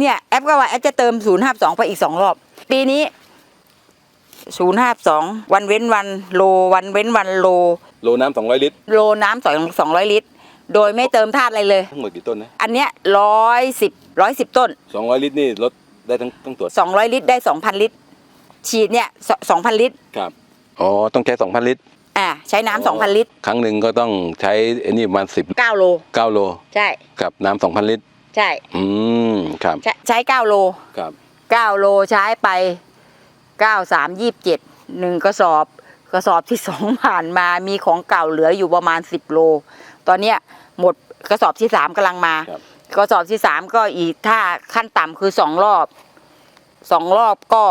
เนี่ยแอปก็ว่าแอปจะเติม052ไปอีก2รอบ ปีนี้052วันเว้นวันโลวันเว้นวันโล โลน้ำสองร้อยลิตร โลน้ำสองสองร้อยลิตร โดยไม่เติมธาตุอะไรเลย ทั้งหมดกี่ต้นนะอันเนี้ยร้อยสิบร้อยสิบต้นสองร้อยลิตรนี่ลดได้ทั้งทั้งตัวสองร้อยลิตรได้สองพันลิตร ฉีดเนี่ยสองพันลิตรครับอ๋อต้องใช้สองพันลิตรอ่าใช้น้ำสองพันลิตร ครั้งหนึ่งก็ต้องใช้ไอ้นี่ประมาณสิบเก้าโลเก้าโล ใช่ กับน้ำสองพันลิตร ใช่ อืมครับใช้ใช้เก้าโลครับเก้าโลใช้ไปเก้าสามยี่สิบเจ็ดหนึ่งกระสอบกระสอบที่สองผ่านมามีของเก่าเหลืออยู่ประมาณสิบโล ตอนเนี้ยหมดกระสอบที่สามกำลังมา ครับ กระสอบที่สามก็อีกถ้าขั้นต่ำคือสองรอบสองรอบก็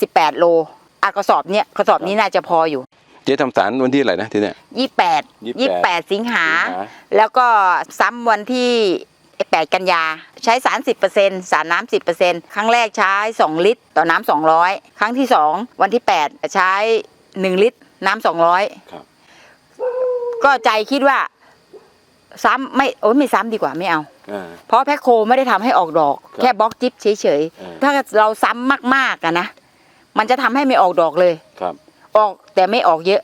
สิบแปดโลอะกระสอบเนี้ยกระสอบนี้น่าจะพออยู่เจ๊ทำสารวันที่อะไรนะทีเนี้ยยี่แปด28ยี่แปดสิงหา สิงหา แล้วก็ซ้ำวันที่ แปดกันยา ใช้สารสิบเปอร์เซ็นสารน้ำสิบเปอร์เซ็นครั้งแรกใช้สองลิตร ต่อน้ำสองร้อยครั้งที่สองวันที่แปดใช้หนึ่งลิตร น้ำสองร้อยครับก็ใจคิดว่าซ้ำไม่โอ้ยไม่ซ้ำดีกว่าไม่เอาอ่าเพราะแพ็คโคไม่ได้ทำให้ออกดอกครับแค่บล็อกจิ๊บเฉยเออๆถ้าเราซ้ำมากๆอะนะ มันจะทำให้ไม่ออกดอกเลยครับออกแต่ไม่ออกเยอะ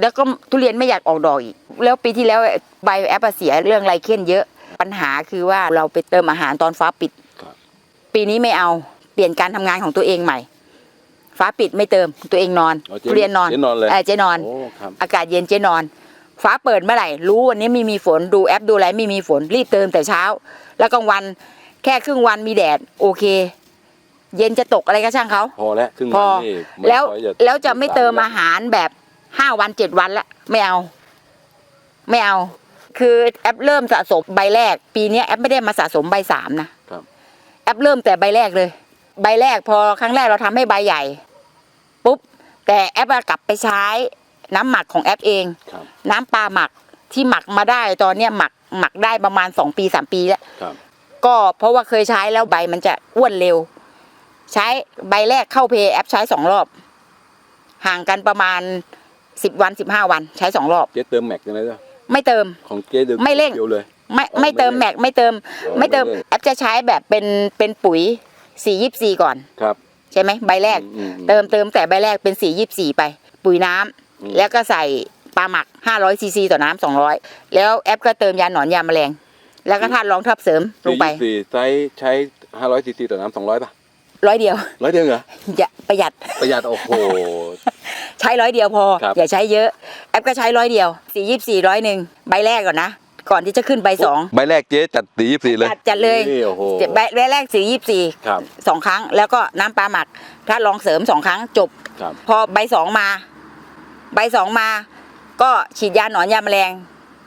แล้วก็ทุเรียนไม่อยากออกดอกอีก แล้วปีที่แล้วใบแอปเสียเรื่องไรเค้นเยอะ ปัญหาคือว่าเราไปเติมอาหารตอนฟ้าปิดครับปีนี้ไม่เอาเปลี่ยนการทำงานของตัวเองใหม่ ฟ้าปิดไม่เติมตัวเองนอนอ๋อเจ๊ทุเรียนนอนเจ๊นอนเลยเเจ๊นอนโอ้ครับอากาศเย็นเจ๊นอน ฟ้าเปิดเมื่อไหร่ รู้วันนี้ไม่มีฝนดูแอปดูอะไรไม่มีฝนรีบเติมแต่เช้า แล้วกลางวันแค่ครึ่งวันมีแดดโอเค เย็นจะตกอะไรก็ช่างเขาพอแล้วครึ่งพวัอนนี่ไม่แล้วค่อยแล้วจะไม่เติมอาหารแบบห้าวันเจ็ดวันละไม่เอา ไม่เอา คือแอปเริ่มสะสมใบแรก ปีเนี้ยแอปไม่ได้มาสะสมใบสามนะครับ แอปเริ่มแต่ใบแรกเลย ใบแรกพอครั้งแรกเราทำให้ใบใหญ่ ปุ๊บ แต่แอปอะกลับไปใช้น้ำหมักของแอปเอง ครับ น้ำปลาหมักที่หมักมาได้ตอนเนี้ยหมักหมักได้ประมาณสองปีสามปีแล้ว ครับ ก็เพราะว่าเคยใช้แล้วใบมันจะอ้วนเร็ว ใช้ใบแรกเข้าเพย์แอปใช้สองรอบ ห่างกันประมาณสิบวันสิบห้าวันใช้สองรอบ เจ๊เติมแม็กยังไงด้วย ไม่เติม ของเจ๊เดิมไม่เร่งเดียวเลย ไม่อ๋อไม่เติมไม่เร่งแม็กไม่เติม อ๋อไม่เติมไม่เร่งแอปจะใช้แบบเป็นเป็นปุ๋ยสี่ยิบสี่ก่อน ครับ ใช่ไหมใบแรกอืมเติมเติมแต่ใบแรกเป็นสี่ยิบสี่ไป ปุ๋ยน้ำอืม แล้วก็ใส่ปลาหมักห้าร้อยซีซีต่อน้ำสองร้อยแล้วแอปก็เติมยาหนอนยาแมลง แล้วก็ธาตุรองทับเสริมลงไปสี่ยี่สิบสี่ใช้ใช้ห้าร้อยซีซีต่อน้ำสองร้อยป่ะร้อยเดียว ร้อยเดียวเหรอ อย่าประหยัดประหยัดโอ้โหใช้ร้อยเดียวพอ ครับ อย่าใช้เยอะ แอปก็ใช้ร้อยเดียวสี่ยี่สี่ร้อยหนึ่งใบแรกก่อนนะ ก่อนที่จะขึ้นใบสองใบแรกเจ๊จัดสี่ยี่สิบสี่เลย จัดจัดเลยนี่โอ้โห ใบใบแรกสี่ยี่สี่ครับ สองครั้ง แล้วก็น้ำปลาหมัก ถ้าลองเสริมสองครั้งจบ ครับ พอใบสองมา ใบสองมา ก็ฉีดยาหนอนยาแมลง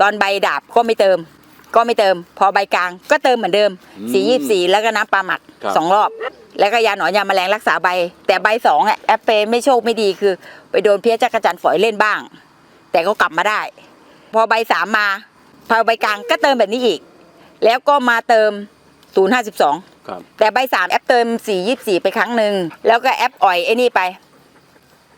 ตอนใบดาบก็ไม่เติม ก็ไม่เติม พอใบกลางก็เติมเหมือนเดิมอืมสี่ยี่สี่แล้วก็น้ำปลาหมักครับ สองรอบ แล้วก็ยาหนอนยาแมลงรักษาใบ แต่ใบสองอะแอปเปไม่โชคไม่ดีคือ ไปโดนเพี้ยจักรจันทร์ฝอยเล่นบ้าง แต่ก็กลับมาได้ พอใบสามมาพอใบกลางก็เติมแบบนี้อีก แล้วก็มาเติมศูนย์ห้าสิบสองครับแต่ใบสามแอปเติมสี่ยี่สี่ไปครั้งหนึ่งแล้วก็แอปอ่อยไอ้นี่ไป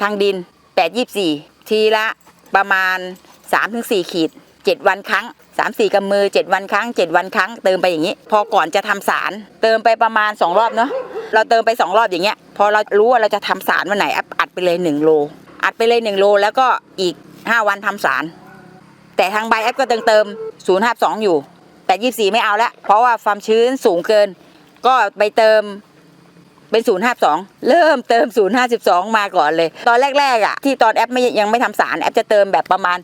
ทางดินแปดยี่สี่ทีละประมาณสามถึงสี่ขีดเจ็ดวันครั้ง สามสี่กำมือเจ็ดวันครั้งเจ็ดวันครั้งเติมไปอย่างนี้ พอก่อนจะทำสารเติมไปประมาณสองรอบเนาะเราเติมไปสองรอบอย่างเงี้ยพอเรารู้ว่าเราจะทำสารวันไหนแอปอัดไปเลยหนึ่งโลอัดไปเลยหนึ่งโลแล้วก็อีกห้าวันทำสาร แต่ทางใบแอปก็เติมเติมศูนย์ห้าสองอยู่ แต่ยี่สี่ไม่เอาละเพราะว่าความชื้นสูงเกิน ก็ไปเติมเป็นศูนย์ห้าสองเริ่มเติมศูนย์ห้าสิบสองมาก่อนเลย ตอนแรกๆอะที่ตอนแอปไม่ยังไม่ทำสารแอปจะเติมแบบประมาณ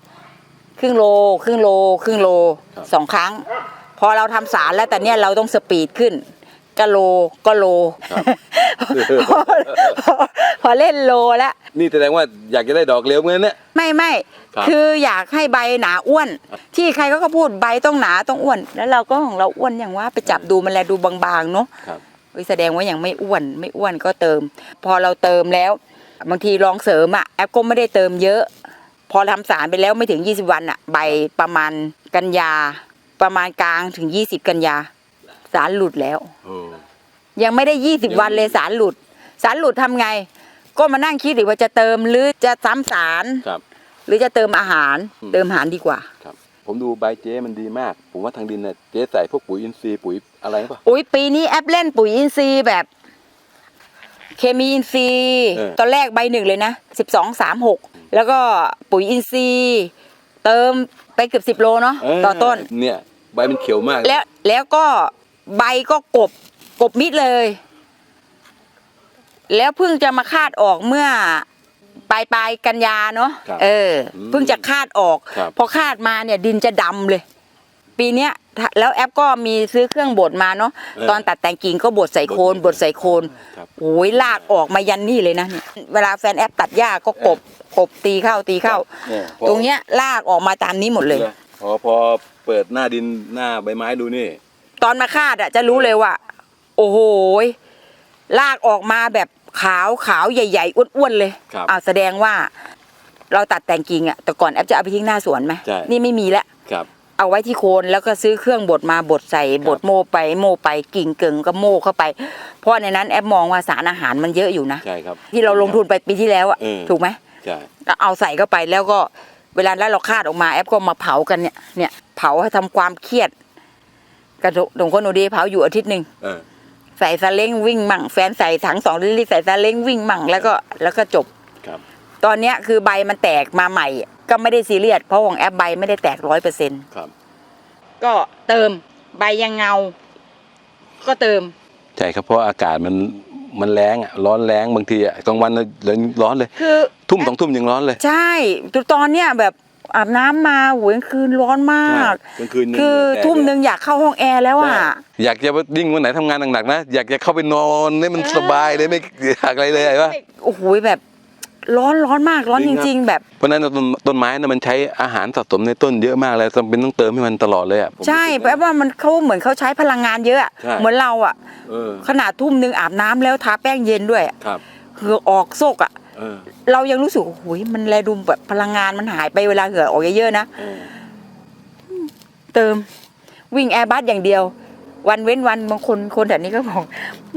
ครึ่งโลครึ่งโลครึ่งโลครับสองครั้ง พอเราทำสารแล้วแต่เนี้ยเราต้องสปีดขึ้นก็โลก็โลครับพอพอพอเล่นโลแล้วนี่แสดงว่าอยากจะได้ดอกเร็วเหมือนเนี่ยไม่ไม่ครับคืออยากให้ใบหนาอ้วน ที่ใครก็ก็พูดใบต้องหนาต้องอ้วน แล้วเราก็ของเราอ้วนอย่างว่าไปจับดูมันแลดูบางๆเนาะครับเอ้ยแสดงว่ายังไม่อ้วนไม่อ้วนก็เติม พอเราเติมแล้ว บางทีลองเสริมอะแอปก็ไม่ได้เติมเยอะ พอทำสารไปแล้วไม่ถึง 20 วันอะใบประมาณกันยา ประมาณกลางถึง 20 กันยา สารหลุดแล้วโอ้ยังไม่ได้ 20 วันเลยสารหลุด สารหลุดทำไง ก็มานั่งคิดอีกว่าจะเติมหรือจะซ้ำสาร ครับ หรือจะเติมอาหาร อืม เติมอาหารดีกว่า ครับ ผมดูใบเจ๊มันดีมาก ผมว่าทางดินเนี่ยเจ๊ใส่พวกปุ๋ยอินทรีย์ปุ๋ยอะไรป่ะ อุ้ยปีนี้แอปเล่นปุ๋ยอินทรีย์แบบ เคมีอินทรีย์เออ ตอนแรกใบหนึ่งเลยนะสิบสองสามหกแล้วก็ปุ๋ยอินทรีย์ เติมไปเกือบสิบโลเนาะเต่อต้น เนี่ยใบมันเขียวมากแล้วแล้วก็ใบก็กบกบมิดเลย แล้วเพิ่งจะมาคาดออกเมื่อปลายปลายกันยาเนาะครับเอออืมเพิ่งจะคาดออก ครับพอคาดมาเนี่ยดินจะดำเลย ปีเนี้ยถ้าแล้วแอปก็มีซื้อเครื่องบดมาเนาะตอนตัดแต่งกิ่งก็บดใส่โคนบดใส่โคนครับโอ้ยลากออกมายันนี่เลยนะเนี่ยเวลาแฟนแอปตัดหญ้าก็กบกบตีเข้าตีเข้าเนี่ยพอตรงเนี้ยลากออกมาตามนี้หมดเลยพอพอเปิดหน้าดินหน้าใบไม้ดูนี่ ตอนมาคาดอะจะรู้เลยว่า โอ้โหยลากออกมาแบบขาวขาวใหญ่ ๆอ้วนๆเลยครับอ้าวแสดงว่าเราตัดแต่งกิ่งอะแต่ก่อนแอปจะเอาไปทิ้งหน้าสวนไหมใช่นี่ไม่มีแล้วครับ เอาไว้ที่โคนแล้วก็ซื้อเครื่องบดมาบดใส่บดโม่ไปโม่ไปกิ่งเกิงก็โม่เข้าไป เพราะในนั้นแอปมองว่าสารอาหารมันเยอะอยู่นะใช่ครับที่เราลงทุนไปปีที่แล้วอะเออถูกไหมใช่ก็เอาใส่เข้าไปแล้วก็เวลาแล้วเราคาดออกมาแอปก็มาเผากันเนี่ยเนี่ยเผาให้ทำความเครียดกระดงคนโอดีเผาอยู่อาทิตย์หนึ่งเออใส่ซาเล้งวิ่งมั่งแฟนใส่ถังสองลิตรใส่ซาเล้งวิ่งมั่งแล้วก็แล้วก็จบครับ ตอนเนี้ยคือใบมันแตกมาใหม่ ก็ไม่ได้ซีเรียสเพราะของแอปใบไม่ได้แตกร้อยเปอร์เซ็นต์ครับ ก็เติมใบยังเงา ก็เติม ใช่ครับเพราะอากาศมันมันแรงอะร้อนแรงบางทีอะกลางวันเรายังร้อนเลย คือทุ่มสองทุ่มยังร้อนเลย ใช่ตอนเนี้ยแบบอาบน้ำมาโหวยคืนร้อนมากกลางคืนยังคือแดดทุ่มหนึ่งอยากเข้าห้องแอร์แล้วอะใช่อยากจะยิ่งวันไหนทำงานหนักๆนะ อยากจะเข้าไปนอนให้มันเออสบายเลยไม่อยากอะไรเลยไอ้วะโอ้โหแบบ ร้อนร้อนมากร้อนจริจงครับ ริง ๆ แบบ เพราะฉะนั้นต้นต้นไม้นะมันใช้อาหารสะสมในต้นเยอะมากเลยจำเป็นต้องเติมให้มันตลอดเลยอะผมใช่รู้สึกแปลว่ามันเขาเหมือนเขาใช้พลังงานเยอะอะใช่ เหมือนเราอะ เออขนาดทุ่มหนึ่งอาบน้ำแล้วทาแป้งเย็นด้วยครับเหงื่อออกโซกอะ เออเรายังรู้สึกโอ้โหมันแลดูแบบพลังงานมันหายไปเวลาเหงื่อออกเยอะๆนะ เออ เติมวิ่งแอร์บัสอย่างเดียว วันเว้นวันบางคนคนแบบนี้ก็บอก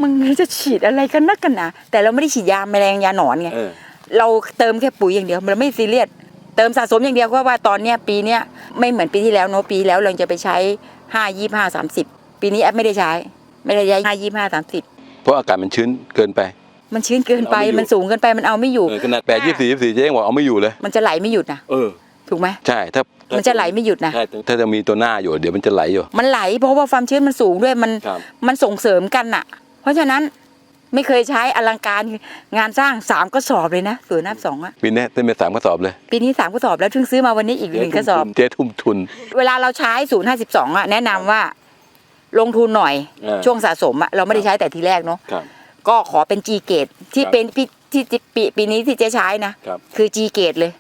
มึงจะฉีดอะไรกันนักกันนะแต่เราไม่ได้ฉีดยาแมลงยาหนอนไงเออ เราเติมแค่ปุ๋ยอย่างเดียวเราไม่ซีเรียสเติมสะสมอย่างเดียวเพราะว่าตอนเนี้ยปีเนี้ยไม่เหมือนปีที่แล้วเนอะปีที่แล้วเราจะไปใช้ห้ายี่ห้าสามสิบปีนี้แอปไม่ได้ใช้ ไม่ได้ใช้ห้ายี่ห้าสามสิบเพราะอากาศมันชื้นเกินไป มันชื้นเกินไปเอาไม่อยู่มันสูงเกินไปมันเอาไม่อยู่เออขนาดแปดยี่สี่ยี่สี่เจ๊ยังบอกเอาไม่อยู่เลย มันจะไหลไม่หยุดนะเออถูกไหมใช่ถ้ามัมันจะไหลไม่หยุดนะใช่ถ้าจะมีตัวหน้าอยู่เดี๋ยวมันจะไหลอยู่ มันไหลเพราะว่าความชื้นมันสูงด้วยมันครับมันส่งเสริมกันน่ะ เพราะฉะนั้น ไม่เคยใช้อลังการงานสร้างสามกระสอบเลยนะสวนน้ำสองอะปีนี้เต้นไปสามกระสอบเลยปีนี้สามกระสอบแล้วเพิ่งซื้อมาวันนี้อีกหนึ่งกระสอบ เจ๊ทุ่มทุน เวลาเราใช้ศูนย์ห้าสิบสองอะแนะนำว่าลงทุนหน่อยเออ ช่วงสะสมอะเราไม่ได้ใช้แต่ทีแรกเนาะครับ ก็ขอเป็นจีเกตที่ครับเป็นปีที่ที่ปีปีนี้ที่เจ๊ใช้นะครับ คือจีเกตเลย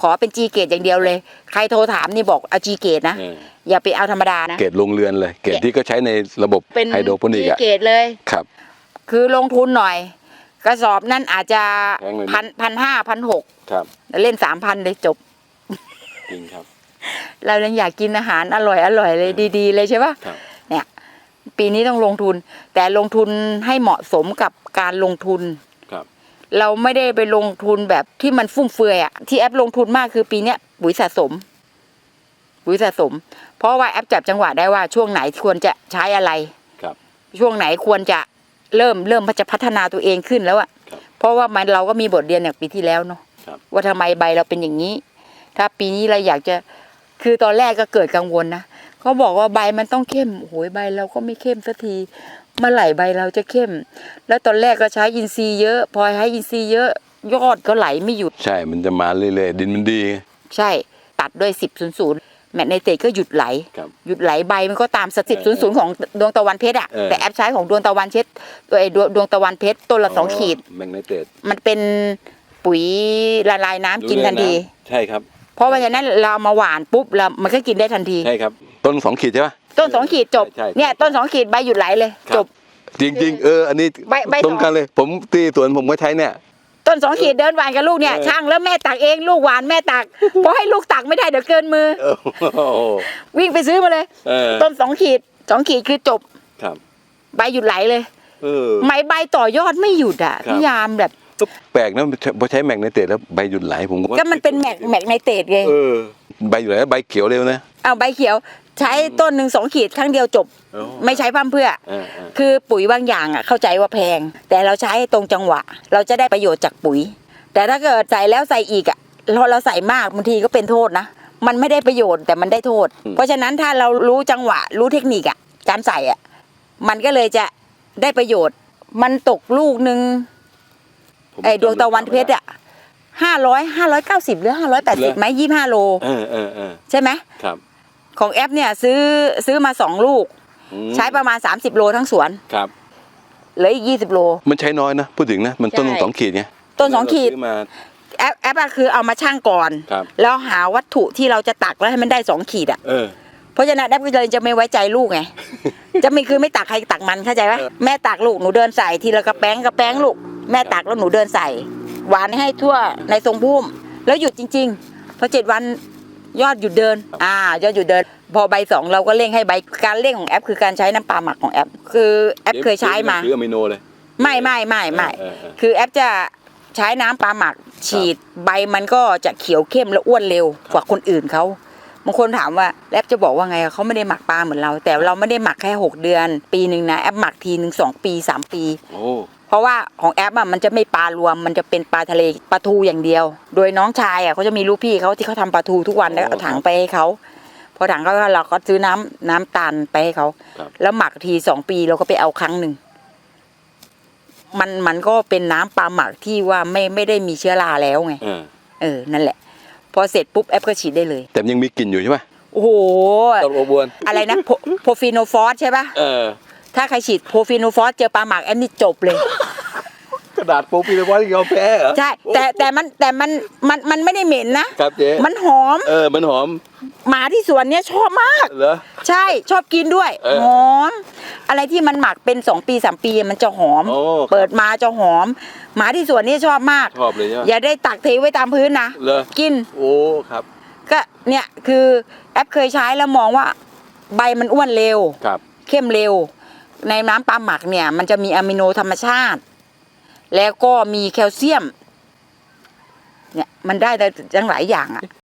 ขอเป็นจีเกตอย่างเดียวเลย ใครโทรถามนี่บอกเอาจีเกตนะ เอออย่าไปเอาธรรมดานะ เกรดโรงเรือนเลย เกรดที่ก็ใช้ในระบบเป็นไฮโดรโปนิกจีอะเกตเลย ครับ คือลงทุนหน่อย กระสอบนั่นอาจจะแพงเลยนะ พันพันห้าพันหกครับเล่นสามพันเลยจบ จริงครับ เรายังอยากกินอาหารอร่อยอร่อยเลยดี ๆ เลยใช่ปะครับ เนี่ยปีนี้ต้องลงทุน แต่ลงทุนให้เหมาะสมกับการลงทุน ครับเราไม่ได้ไปลงทุนแบบที่มันฟุ่มเฟือยอะที่แอปลงทุนมากคือปีเนี้ยปุ๋ยสะสม ปุ๋ยสะสม เพราะว่าแอปจับจังหวะได้ว่าช่วงไหนควรจะใช้อะไร ครับ ช่วงไหนควรจะ เริ่มเริ่มจะพัฒนาตัวเองขึ้นแล้วอะครับเพราะว่ามันเราก็มีบทเรียนอย่างปีที่แล้วเนาะครับว่าทำไมใบเราเป็นอย่างนี้ ถ้าปีนี้เราอยากจะคือตอนแรกก็เกิดกังวลนะเขาบอกว่าใบมันต้องเข้มโอ้ยใบเราก็ไม่เข้มสักทีเมื่อไหร่ใบเราจะเข้ม แล้วตอนแรกก็ใช้อินทรีย์เยอะ พอใช้อินทรีย์เยอะยอดก็ไหลไม่หยุด ใช่มันจะมาเรื่อยๆดินมันดี ใช่ตัดด้วยสิบศูนย์ศูนย์ แมกในเตก็หยุดไหล ครับ หยุดไหลใบมันก็ตามสสิบศูนย์ศูนย์ของดวงตะวันเพชรอะเออ แต่แอปใช้ของดวงตะวันเพชรตัวไอ้ดวงดวงตะวันเพชรต้นละสองขีด แมกนีเตดมันเป็นปุ๋ยละลายน้ำกินทันที ใช่ครับ เพราะว่าฉะนั้นเรามาหว่านปุ๊บเรามันก็กินได้ทันที ใช่ครับ ต้นสองขีดใช่ปะ ต้นสองขีดจบใช่ใช่เนี่ยต้นสองขีดใบหยุดไหลเลย ครับ จบ จริง ๆ เออ อันนี้ใบใบตรงกันเลย ผมตีสวนผมก็ใช้เนี่ย ต้นสองขีดเดินหวานกับลูกเนี่ยเออช่างแล้วแม่ตักเองลูกหวานแม่ตักเพราะให้ลูกตักไม่ได้เดี๋ยวเกินมือ โอ้โหวิ่งไปซื้อมาเลย เออต้นสองขีดสองขีดคือจบครับใบหยุดไหลเลย เออไม้ใบต่อยอดไม่หยุดอะครับพี่ยามแบบ ก็แปลกนะพอใช้แมกนีเตดแล้วใบหยุดไหลผมก็มันเป็นแมกแมกในเตดไงเออ ใบอยู่ไหนใบเขียวเร็วนะ เอาใบเขียว ใช้ต้นหนึ่งสองขีดครั้งเดียวจบโอ้ไม่ใช้พร่ำเพรื่อเออเออคือปุ๋ยบางอย่างอะเข้าใจว่าแพง แต่เราใช้ตรงจังหวะ เราจะได้ประโยชน์จากปุ๋ย แต่ถ้าเกิดใส่แล้วใส่อีกอะเราเราใส่มากบางทีก็เป็นโทษนะ มันไม่ได้ประโยชน์แต่มันได้โทษ เพราะฉะนั้นถ้าเรารู้จังหวะ รู้เทคนิคอะการใส่อะมันก็เลยจะได้ประโยชน์ มันตกลูกหนึ่งผมไอ้ดวงตะวันเพชรอะห้าร้อยห้าร้อยเก้าสิบหรือห้าร้อยแปดสิบไหมยี่ห้าโลเออเออเออใช่ไหมครับ ของแอปเนี่ยซื้อซื้อมาสองลูก อืมใช้ประมาณ 30 โลทั้งสวนครับ เหลืออีก 20 โล มันใช้น้อยนะพูดถึงนะมันต้นใช่ สองขีดไงต้นสองขีด เราซื้อมา แอปแอปอะคือเอามาช่างก่อน ครับ แล้วหาวัตถุที่เราจะตักแล้วให้มันได้สองขีดอะ เออ เพราะฉะนั้นแอปก็เลยจะไม่ไว้ใจลูกไง จะไม่คือไม่ตักใครตักมันเข้าใจไหมเออ แม่ตักลูกหนูเดินใส่ทีละกระแป้งกระแป้งลูก แม่ตักแล้วหนูเดินใส่ หวานให้ทั่วในทรงพุ่ม แล้วหยุดจริง ๆ พอเจ็ดวัน ยอดหยุดเดิน อ่า ยอดหยุดเดิน พอใบสองเราก็เร่งให้ใบ การเร่งของแอป คือการใช้น้ำปลาหมักของแอป คือแอปเคยใช้มา ซื้ออะมิโนเลย ไม่ไม่ไม่ไม่เออเออ คือแอปจะใช้น้ำปลาหมักฉีดใบมันก็จะเขียวเข้มและอ้วนเร็วกว่าคนอื่นเขาบางคนถามว่าแอปจะบอกว่าไงเขาไม่ได้หมักปลาเหมือนเรา แต่เราไม่ได้หมักแค่6เดือน ปีหนึ่งนะแอปหมักทีหนึ่งสองปี3ปี โอ้เพ ราะว่าของแอปอะมันจะไม่ปลารวม มันจะเป็นปลาทะเลปลาทูอย่างเดียว โดยน้องชายอะเขาจะมีลูกพี่เขาที่เขาทำปลาทูทุกวันแล้วเอาถังไปให้เขาพอถังเขาเราก็ซื้อน้ำน้ำตาลไปให้เขาครับ แล้วหมักทีสองปีเราก็ไปเอาครั้งหนึ่งมันมันก็เป็นน้ำปลาหมักที่ว่าไม่ไม่ได้มีเชื้อราแล้วไง เออเออ นั่นแหละ พอเสร็จปุ๊บแอปก็ฉีดได้เลย แต่ยังมีกลิ่นอยู่ใช่ไหมโอ้โหตกอบวนอะไรนะโพโพฟิโนฟอสใช่ปะเออ ถ้าใครฉีดโพฟิโนฟอสเจอปลาหมักแอปนี่จบเลย กระดาษโปรปีเลยว่าที่เขาแพ้เหรอ ใช่ แต่แต่มันแต่มันมันมันไม่ได้เหม็นนะครับเจ๊ มันหอมเออมันหอมหมาที่สวนเนี้ยชอบมาก เหรอ ใช่ชอบกินด้วย เออหอม อะไรที่มันหมักเป็นสองปีสามปีมันจะหอม โอ้ครับ เปิดมาจะหอม หมาที่สวนนี่ชอบมาก ชอบเลยใช่ไหม อย่าได้ตักเทไว้ตามพื้นนะเหรอ กินโอ้ครับก็เนี่ยคือแอปเคยใช้แล้วมองว่า ใบมันอ้วนเร็ว ครับ เข้มเร็ว ในน้ำปลาหมักเนี่ยมันจะมีอะมิโนธรรมชาติ แล้วก็มีแคลเซียม เนี่ยมันได้ทั้งหลายอย่างอะ